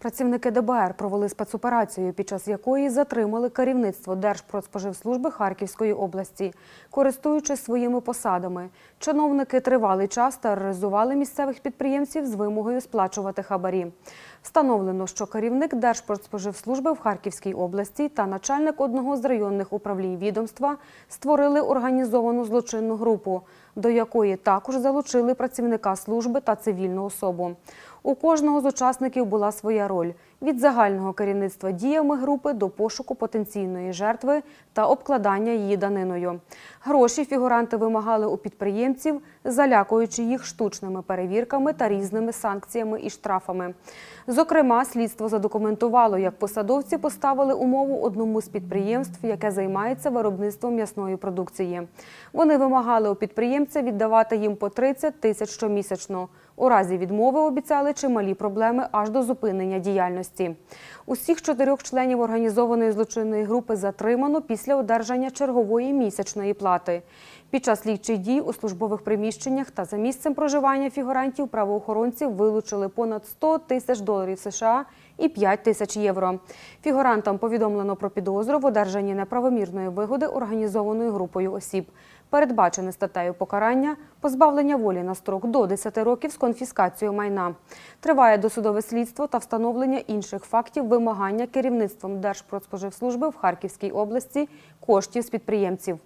Працівники ДБР провели спецоперацію, під час якої затримали керівництво Держпродспоживслужби Харківської області. Користуючись своїми посадами, чиновники тривалий час тероризували місцевих підприємців з вимогою сплачувати хабарі. Встановлено, що керівник Держпродспоживслужби в Харківській області та начальник одного з районних управлінь відомства створили організовану злочинну групу, до якої також залучили працівника служби та цивільну особу. У кожного з учасників була своя роль від загального керівництва діями групи до пошуку потенційної жертви та обкладання її даниною. Гроші фігуранти вимагали у підприємців, залякуючи їх штучними перевірками та різними санкціями і штрафами. Зокрема, слідство задокументувало, як посадовці поставили умову одному з підприємств, яке займається виробництвом м'ясної продукції. Вони вимагали у підприємця віддавати їм по 30 тисяч щомісячно. У разі відмови обіцяли чималі проблеми аж до зупинення діяльності. Усіх чотирьох членів організованої злочинної групи затримано після одержання чергової місячної плати. Під час слідчих дій у службових приміщеннях та за місцем проживання фігурантів правоохоронців вилучили понад 100 тисяч доларів США і 5 тисяч євро. Фігурантам повідомлено про підозру в одержанні неправомірної вигоди організованою групою осіб. Передбачене статтею покарання позбавлення волі на строк до 10 років з конфіскацією майна. Триває досудове слідство та встановлення інших фактів вимагання керівництвом Держпродспоживслужби в Харківській області коштів з підприємців.